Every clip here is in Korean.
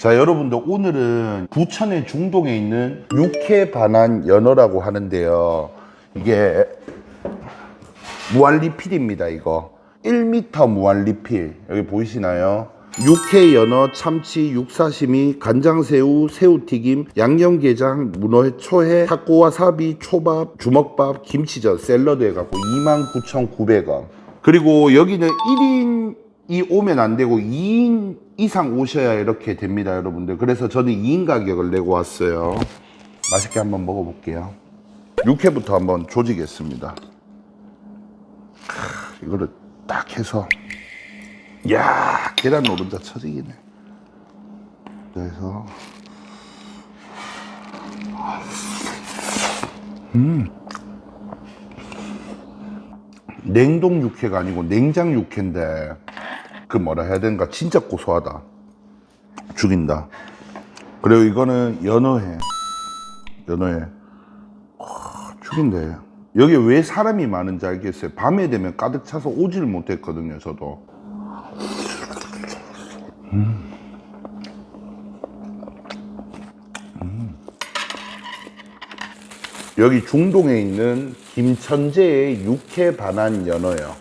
자 여러분들 오늘은 부천의 중동에 있는 육회 반환 연어라고 하는데요. 이게 무한리필입니다 이거. 1m 무한리필. 여기 보이시나요? 육회 연어 참치 육사시미 간장새우 새우튀김 양념게장 문어회 초회 타코와 사비 초밥 주먹밥 김치전 샐러드 해갖고 29,900원. 그리고 여기는 1인이 오면 안 되고 2인 이상 오셔야 이렇게 됩니다 여러분들. 그래서 저는 2인 가격을 내고 왔어요. 맛있게 한번 먹어볼게요. 육회부터 한번 조지겠습니다. 크, 이거를 딱 해서. 야 계란 노른자 처지기네. 그래서. 음. 냉동 육회가 아니고 냉장 육회인데 그 뭐라 해야 되는가? 진짜 고소하다. 죽인다. 그리고 이거는 연어회. 연어회. 와, 죽인데 여기 왜 사람이 많은지 알겠어요? 밤에 되면 가득 차서 오지를 못했거든요 저도. 여기 중동에 있는 김천재의 육회 반환 연어요.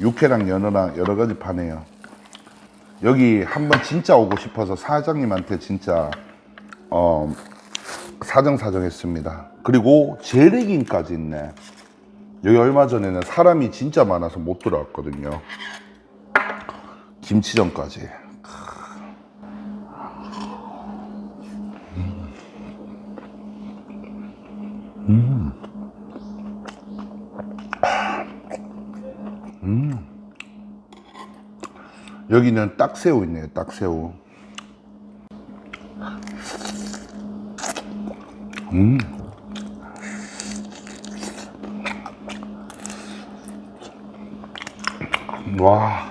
육회랑 연어랑 여러 가지 파네요. 여기 한번 진짜 오고 싶어서 사장님한테 진짜 어, 사정사정했습니다. 그리고 재래김까지 있네. 여기 얼마 전에는 사람이 진짜 많아서 못 들어왔거든요. 김치전까지. 여기는 딱새우 있네요, 딱새우. 음. 와.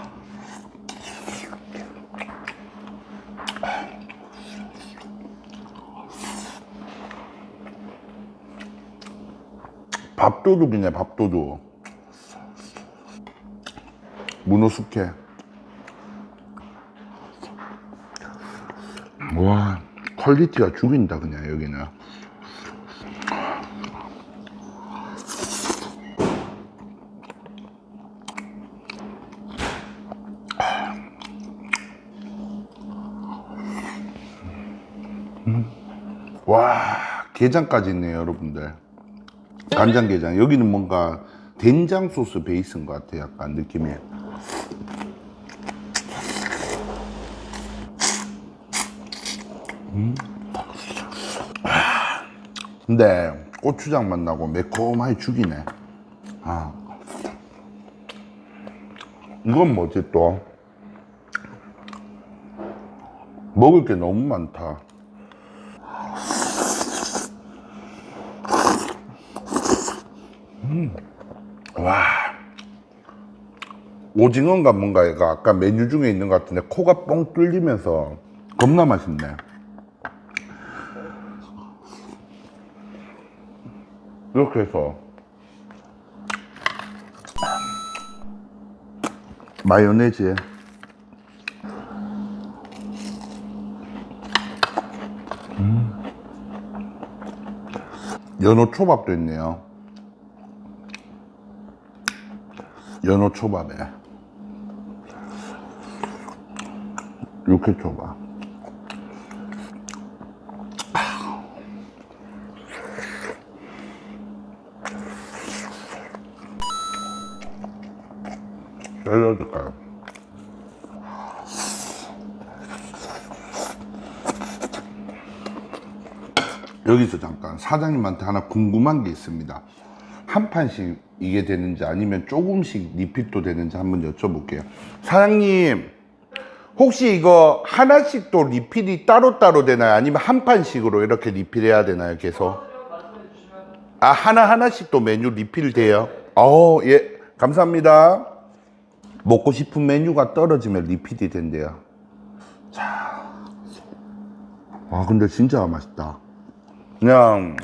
밥도둑이네, 밥도둑. 문어 숙회. 와 퀄리티가 죽인다 그냥 여기는. 음. 와 게장까지 있네요 여러분들. 간장게장. 여기는 뭔가 된장 소스 베이스인 것 같아요 약간 느낌이 근데 고추장 맛 나고 매콤하게 죽이네. 아. 이건 뭐지 또? 먹을 게 너무 많다. 음. 와. 오징어인가 뭔가 얘가 아까 메뉴 중에 있는 것 같은데 코가 뻥 뚫리면서 겁나 맛있네. 이렇게 해서 마요네즈에 음. 연어 초밥도 있네요. 연어 초밥에 육회 초밥. 열려줄까요? 여기서 잠깐 사장님한테 하나 궁금한 게 있습니다. 한 판씩 이게 되는지 아니면 조금씩 리필도 되는지 한번 여쭤볼게요. 사장님, 혹시 이거 하나씩 또 리필이 따로따로 되나요? 아니면 한 판씩으로 이렇게 리필해야 되나요? 계속? 아, 하나하나씩 또 메뉴 리필 돼요? 어, 예. 감사합니다. 먹고 싶은 메뉴가 떨어지면 리필이 된대요. 자. 와, 근데 진짜 맛있다. 그냥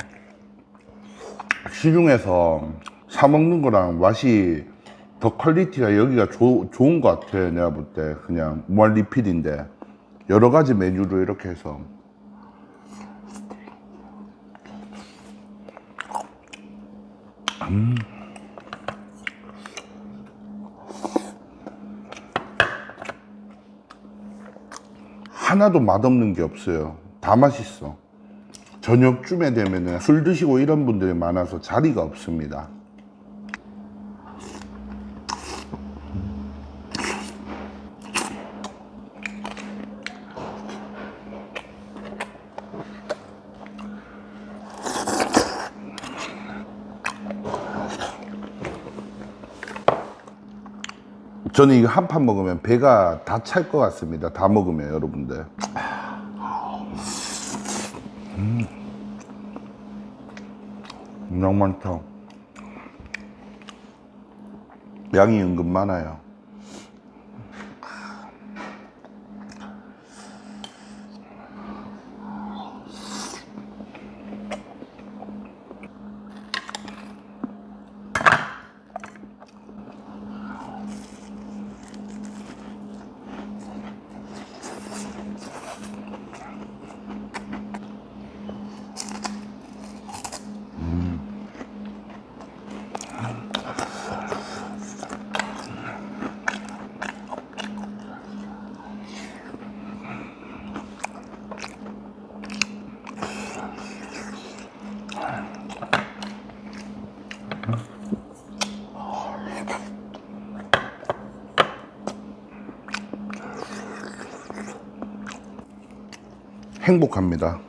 시중에서 사 먹는 거랑 맛이 더 퀄리티가 여기가 조- 좋은 것 같아. 내가 볼 때. 그냥 무한 리필인데. 여러 가지 메뉴로 이렇게 해서 하나도 맛없는 게 없어요. 다 맛있어. 저녁쯤에 되면은 술 드시고 이런 분들이 많아서 자리가 없습니다. 저는 이거 한 판 먹으면 배가 다 찰 것 같습니다. 다 먹으면 여러분들. 음. 너무 많다. 양이 은근 많아요. 행복합니다.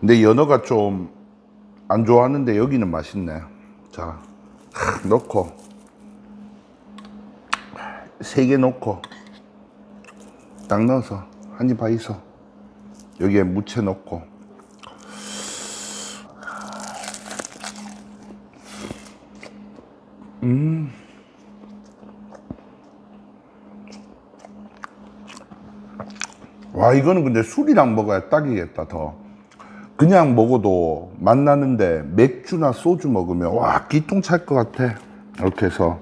근데 연어가 좀 안 좋아하는데 여기는 맛있네. 자, 하, 넣고 세 개 넣고 딱 넣어서 한 입 하이소. 여기에 무채 넣고 와 이거는 근데 술이랑 먹어야 딱이겠다 더. 그냥 먹어도 맛나는데 맥주나 소주 먹으면 와 기똥 찰것 같아. 이렇게 해서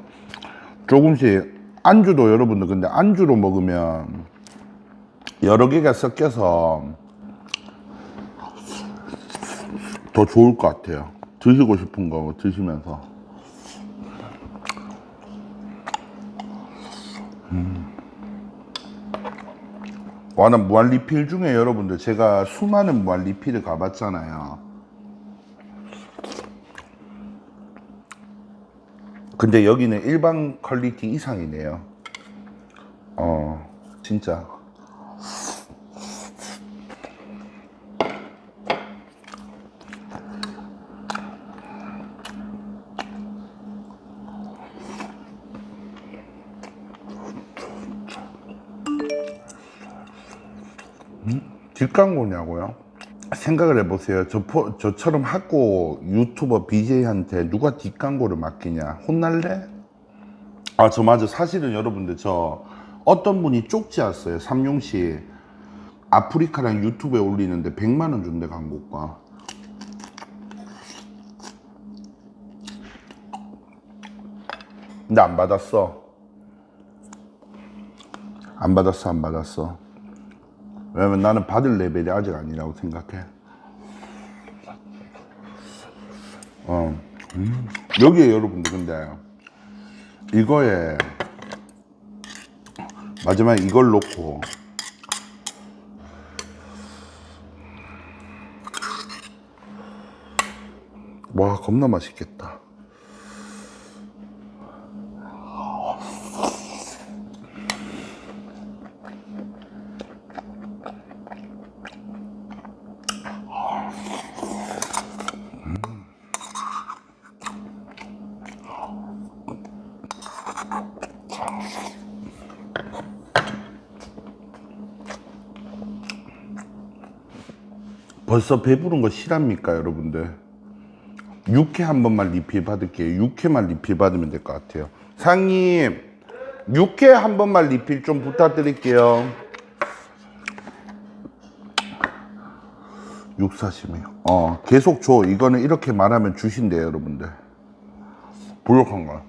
조금씩 안주도 여러분들 근데 안주로 먹으면 여러 개가 섞여서 더 좋을 것 같아요. 드시고 싶은 거 드시면서 와나 무한 리필 중에 여러분들 제가 수많은 무한 리필을 가봤잖아요. 근데 여기는 일반 퀄리티 이상이네요. 어, 진짜. 뒷광고냐고요? 생각을 해보세요. 저, 포- 저처럼 학고 유튜버 BJ한테 누가 뒷광고를 맡기냐? 혼날래? 아, 저 맞아. 사실은 여러분들 저 어떤 분이 쪽지 왔어요. 삼룡시 아프리카랑 유튜브에 올리는데 100만원 준대 광고가. 근데 안 받았어. 안 받았어, 안 받았어. 왜냐면 나는 받을 레벨이 아직 아니라고 생각해. 어. 음. 여기에 여러분들 근데 이거에 마지막에 이걸 놓고 와 겁나 맛있겠다. 벌써 배부른 거 실합니까, 여러분들? 육회 한 번만 리필 받을게요. 육회만 리필 받으면 될 것 같아요. 상님, 육회 한 번만 리필 좀 부탁드릴게요. 육사심이요. 어, 계속 줘. 이거는 이렇게 말하면 주신대요, 여러분들. 부족한 거.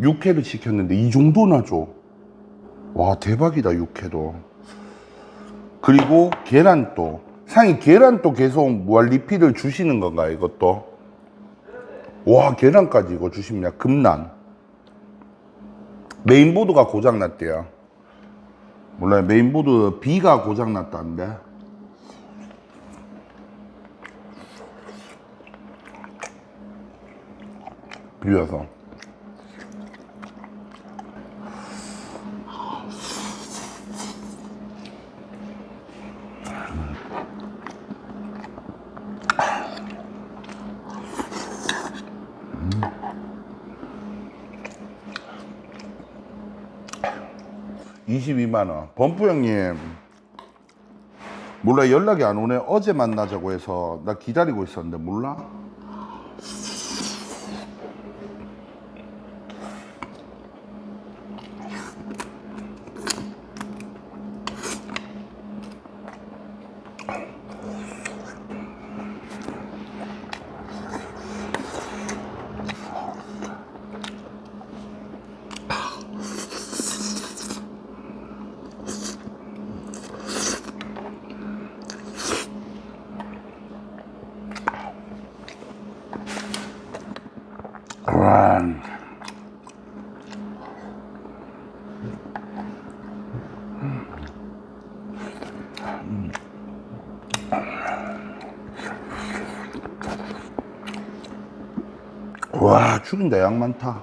육회를 시켰는데 이 정도나 줘. 와 대박이다 육회도. 그리고 계란도. 상이 계란도 계속 무한 리필을 주시는 건가 이것도? 와 계란까지 이거 주십니다. 금란. 메인보드가 고장났대요. 몰라요. 메인보드 B가 고장났다는데. 비벼서. 이 22만 원. 범프 형님. 몰라 연락이 안 오네. 어제 만나자고 해서 나 기다리고 있었는데 몰라? 와 죽인다 양 많다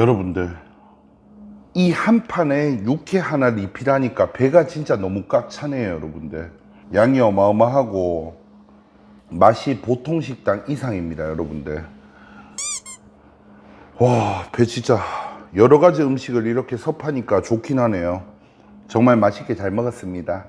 여러분들 이 한 판에 육회 하나 리필하니까 배가 진짜 너무 꽉 차네요 여러분들. 양이 어마어마하고 맛이 보통 식당 이상입니다 여러분들. 와 배 진짜 여러 가지 음식을 이렇게 섭하니까 좋긴 하네요. 정말 맛있게 잘 먹었습니다